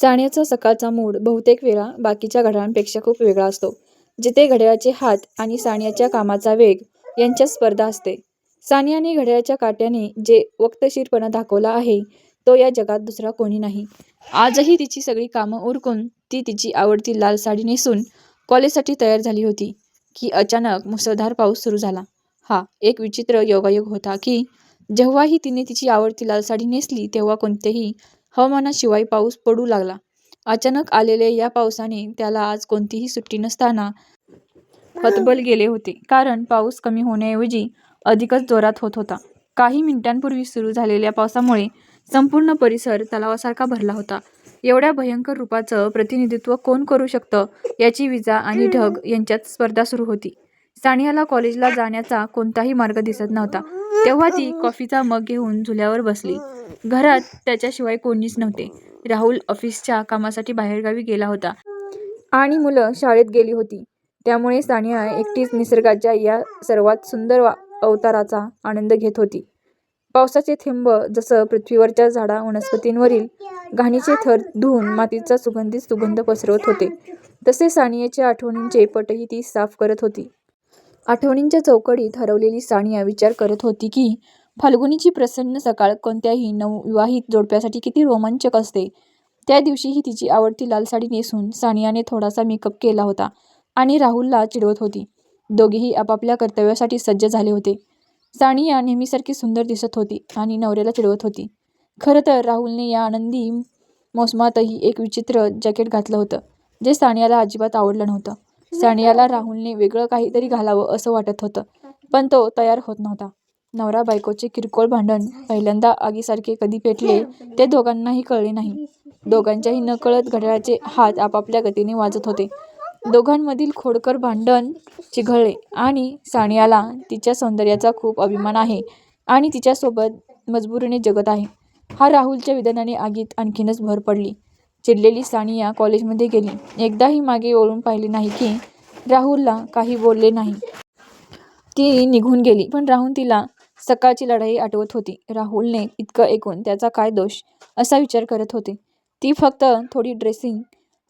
सानियाचा सकाळचा मूड बहुतेक वेळा बाकीच्या घड्याळांपेक्षा खूप वेगळा असतो. जिथे घड्याळाचे हात आणि सानियाच्या कामाचा वेग यांच्यात स्पर्धा असते. सानियाने घड्याळाच्या काट्याने जे वक्तशीरपणा दाखवला आहे तो या जगात दुसरा कोणी नाही. आजही तिची सगळी कामं उरकून ती तिची आवडती लाल साडी नेसून कॉलेजसाठी तयार झाली होती की अचानक मुसळधार पाऊस सुरू झाला. हा एक विचित्र योगायोग होता की जेव्हाही तिने तिची आवडती लाल साडी नेसली तेव्हा कोणतेही हवामानाशिवाय पाऊस पडू लागला. अचानक आलेल्या या पावसाने त्याला आज कोणतीही सुट्टी नसताना हतबल गेले होते कारण पाऊस कमी होण्याऐवजी अधिकच जोरात होत होता. काही मिनिटांपूर्वी सुरू झालेल्या पावसामुळे संपूर्ण परिसर तलावासारखा भरला होता. एवढ्या भयंकर रूपाचं प्रतिनिधित्व कोण करू शकतं याची विजा आणि ढग यांच्यात स्पर्धा सुरू होती. सानियाला कॉलेजला जाण्याचा कोणताही मार्ग दिसत नव्हता तेव्हा ती कॉफीचा मग घेऊन झुल्यावर बसली. घरात त्याच्याशिवाय कोणीच नव्हते. राहुल ऑफिसच्या कामासाठी बाहेरगावी गेला होता आणि मुलं शाळेत गेली होती. त्यामुळे सानिया एकटीच निसर्गाच्या या सर्वात सुंदर अवताराचा आनंद घेत होती. पावसाचे थेंब जसं पृथ्वीवरच्या झाडा वनस्पतींवरील घाणीचे थर धुऊन मातीचा सुगंधित सुगंध पसरवत होते तसे सानियाच्या आठवणींचे पटही ती साफ करत होती. आठवणींच्या चौकटीत हरवलेली सानिया विचार करत होती की फाल्गुनीची प्रसन्न सकाळ कोणत्याही नवविवाहित जोडप्यासाठी किती रोमांचक असते. त्या दिवशीही तिची आवडती लाल साडी नेसून सानियाने थोडासा मेकअप केला होता आणि राहुलला चिडवत होती. दोघेही आपापल्या कर्तव्यासाठी सज्ज झाले होते. सानिया नेहमीसारखी सुंदर दिसत होती आणि नवऱ्याला चिडवत होती. खरं तर राहुलने या आनंदी मोसमातही एक विचित्र जॅकेट घातलं होतं जे सानियाला अजिबात आवडलं नव्हतं. सानियाला राहुलने वेगळं काहीतरी घालावं असं वाटत होतं पण तो तयार होत नव्हता. नवरा बायकोचे किरकोळ भांडण पहिल्यांदा आगीसारखे कधी पेटले ते दोघांनाही कळले नाही. दोघांच्याही नकळत घड्याळाचे हात आपापल्या गतीने वाजत होते. दोघांमधील खोडकर भांडण चिघळले आणि सानियाला तिच्या सौंदर्याचा खूप अभिमान आहे आणि तिच्यासोबत मजबुरीने जगत आहे हा राहुलच्या विधानाने आगीत आणखीनच भर पडली. चिडलेली सानिया कॉलेजमध्ये गेली. एकदाही मागे वळून पाहिले नाही की राहुलला काही बोलले नाही. ती निघून गेली पण राहुल तिला सकाळची लढाई आठवत होती. राहुलने इतकं ऐकून त्याचा काय दोष असा विचार करत होते. ती फक्त थोडी ड्रेसिंग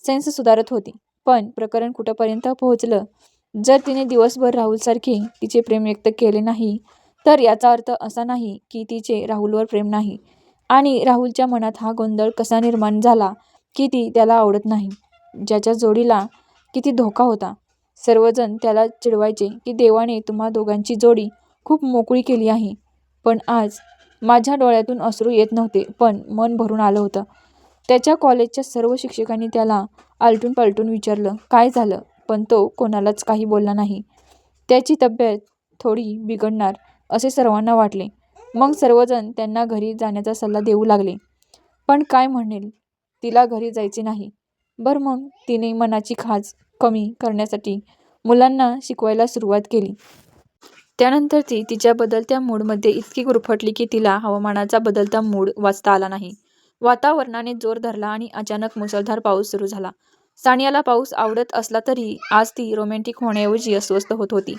सेन्स सुधारत होती. पण प्रकरण कुठंपर्यंत पोहोचलं? जर तिने दिवसभर राहुलसारखे तिचे प्रेम व्यक्त केले नाही तर याचा अर्थ असा नाही की तिचे राहुलवर प्रेम नाही. आणि राहुलच्या मनात हा गोंधळ कसा निर्माण झाला की ती त्याला आवडत नाही ज्याच्या जोडीला किती धोका होता. सर्वजण त्याला चिडवायचे की देवाने तुम्हा दोघांची जोडी खूप मोकळी केली आहे. पण आज माझ्या डोळ्यातून अश्रू येत नव्हते पण मन भरून आलं होतं. त्याच्या कॉलेजच्या सर्व शिक्षकांनी त्याला आलटून पालटून विचारलं काय झालं पण तो कोणालाच काही बोलला नाही. त्याची तब्येत थोडी बिघडणार असे सर्वांना वाटले. मग सर्वजण त्यांना घरी जाण्याचा सल्ला देऊ लागले. पण काय म्हणेल तिला घरी जायचे नाही. बरं मग तिने मनाची खाज कमी करण्यासाठी मुलांना शिकवायला सुरुवात केली. त्यानंतर ती तिच्या बदलत्या मूडमध्ये इतकी गुरफटली की तिला हवामानाचा बदलता मूड वाचता आला नाही. वातावरणाने जोर धरला आणि अचानक मुसळधार पाऊस सुरू झाला. सानियाला पाऊस आवडत असला तरी आज ती रोमँटिक होण्याऐवजी अस्वस्थ होत होती.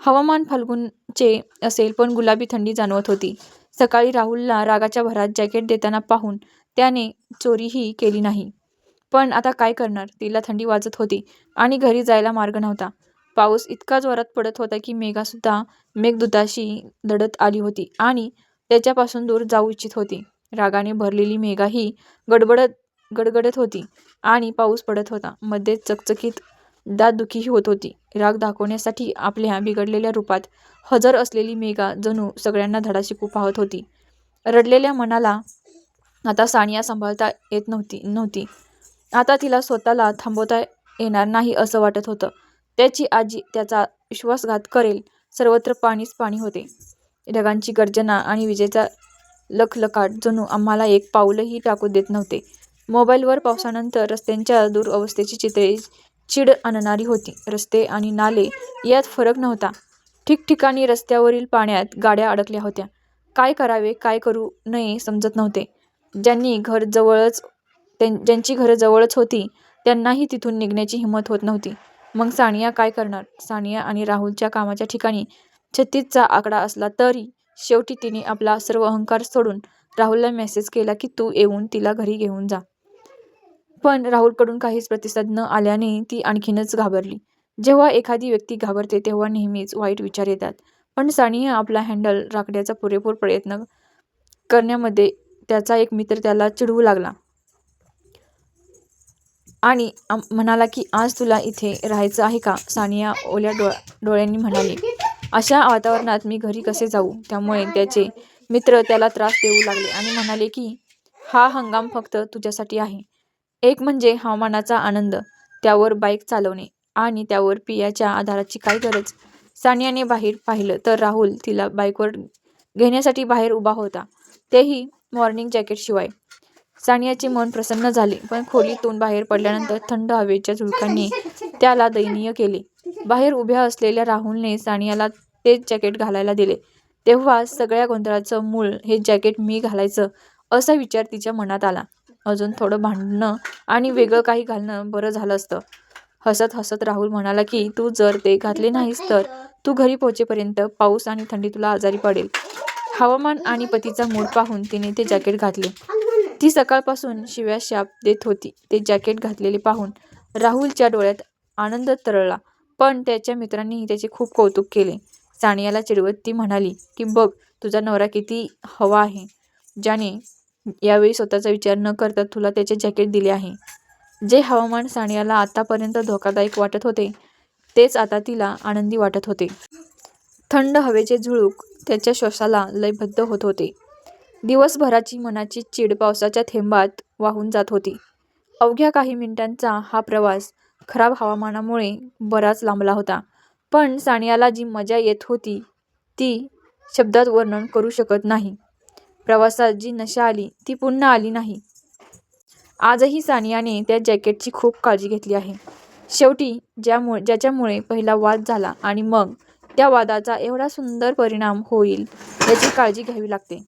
हवामान फाल्गुनचे असेल पण गुलाबी थंडी जाणवत होती. सकाळी राहुलला रागाच्या भरात जॅकेट देताना पाहून त्याने चोरीही केली नाही. पण आता काय करणार तिला थंडी वाजत होती आणि घरी जायला मार्ग नव्हता. पाऊस इतका जोरात पडत होता की मेघासुद्धा मेघदूताशी लढत आली होती आणि त्याच्यापासून दूर जाऊ इच्छित होती. रागाने भरलेली मेघाही गडगडत होती आणि पाऊस पडत होता. मध्ये चकचकीत दातदुखीही होत होती. राग दाखवण्यासाठी आपल्या बिघडलेल्या रूपात हजर असलेली मेघा जणू सगळ्यांना धडा शिकू पाहत होती. रडलेल्या मनाला आता सानिया सांभाळता येत नव्हती. नव्हती आता तिला स्वतःला थांबवता येणार नाही असं वाटत होतं. त्याची आजी त्याचा विश्वासघात करेल. सर्वत्र पाणीच पाणी होते. ढगांची गर्जना आणि विजेचा लखलखाट जणू आम्हाला एक पाऊलही टाकू देत नव्हते. मोबाईलवर पावसानंतर रस्त्यांच्या दुरवस्थेची चित्रे चीड आणणारी होती. रस्ते आणि नाले यात फरक नव्हता. ठिकठिकाणी रस्त्यावरील पाण्यात गाड्या अडकल्या होत्या. काय करावे काय करू नये समजत नव्हते. ज्यांनी घर जवळच त्यां ज्यांची घरं जवळच होती त्यांनाही तिथून निघण्याची हिंमत होत नव्हती. मग सानिया काय करणार? सानिया आणि राहुलच्या कामाच्या ठिकाणी छत्तीसचा आकडा असला तरी शेवटी तिने आपला सर्व अहंकार सोडून राहुलला मेसेज केला की तू येऊन तिला घरी घेऊन जा. पण राहुलकडून काहीच प्रतिसाद न आल्याने ती आणखीनच घाबरली जेव्हा एखादी व्यक्ती घाबरते तेव्हा नेहमीच वाईट विचार येतात पण सानिया आपला हँडल राखण्याचा पुरेपूर प्रयत्न करण्यामध्ये त्याचा एक मित्र त्याला चिडवू लागला. आणि म्हणाला की आज तुला इथे राहायचं आहे का? सानिया ओल्या डोळ डोळ्यांनी म्हणाली. अशा वातावरणात मी घरी कसे जाऊ? त्यामुळे त्याचे मित्र त्याला त्रास देऊ लागले आणि म्हणाले की हा हंगाम फक्त तुझ्यासाठी आहे. एक म्हणजे हवामानाचा आनंद त्यावर बाईक चालवणे आणि त्यावर पियाच्या आधाराची काय गरज? सानियाने बाहेर पाहिलं तर राहुल तिला बाईकवर घेण्यासाठी बाहेर उभा होता. तेही मॉर्निंग जॅकेटशिवाय सानियाचे मन प्रसन्न झाले पण खोलीतून बाहेर पडल्यानंतर थंड हवेच्या झुळकांनी त्याला दयनीय केले. बाहेर उभ्या असलेल्या राहुलने सानियाला तेच जॅकेट घालायला दिले. तेव्हा सगळ्या गोंधळाचं मूळ हे जॅकेट मी घालायचं असा विचार तिच्या मनात आला. अजून थोडं भांडणं आणि वेगळं काही घालणं बरं झालं असतं. हसत हसत राहुल म्हणाला की तू जर ते घातले नाहीस तर तू घरी पोहोचेपर्यंत पाऊस आणि थंडी तुला आजारी पडेल. हवामान आणि पतीचा मूड पाहून तिने ते जॅकेट घातले. ती सकाळपासून शिव्या शाप देत होती. ते जॅकेट घातलेले पाहून राहुलच्या डोळ्यात आनंद तरळला पण त्याच्या मित्रांनीही त्याचे खूप कौतुक केले. सानियाला चिडवत ती म्हणाली की बघ तुझा नवरा किती हवा आहे ज्याने यावेळी स्वतःचा विचार न करता तुला त्याचे जॅकेट दिले आहे. जे हवामान सानियाला आतापर्यंत धोकादायक वाटत होते तेच आता तिला आनंदी वाटत होते. थंड हवेचे झुळूक त्याच्या श्वासाला लयबद्ध होत होते. दिवसभराची मनाची चीड पावसाच्या थेंबात वाहून जात होती. अवघ्या काही मिनिटांचा हा प्रवास खराब हवामानामुळे बराच लांबला होता. पण सानियाला जी मजा येत होती ती शब्दात वर्णन करू शकत नाही. प्रवासात जी नशा आली ती पुन्हा आली नाही. आजही सानियाने त्या जॅकेटची खूप काळजी घेतली आहे. शेवटी ज्यामुळे ज्याच्यामुळे पहिला वाद झाला आणि मग त्या वादाचा एवढा सुंदर परिणाम होईल याची काळजी घ्यावी लागते.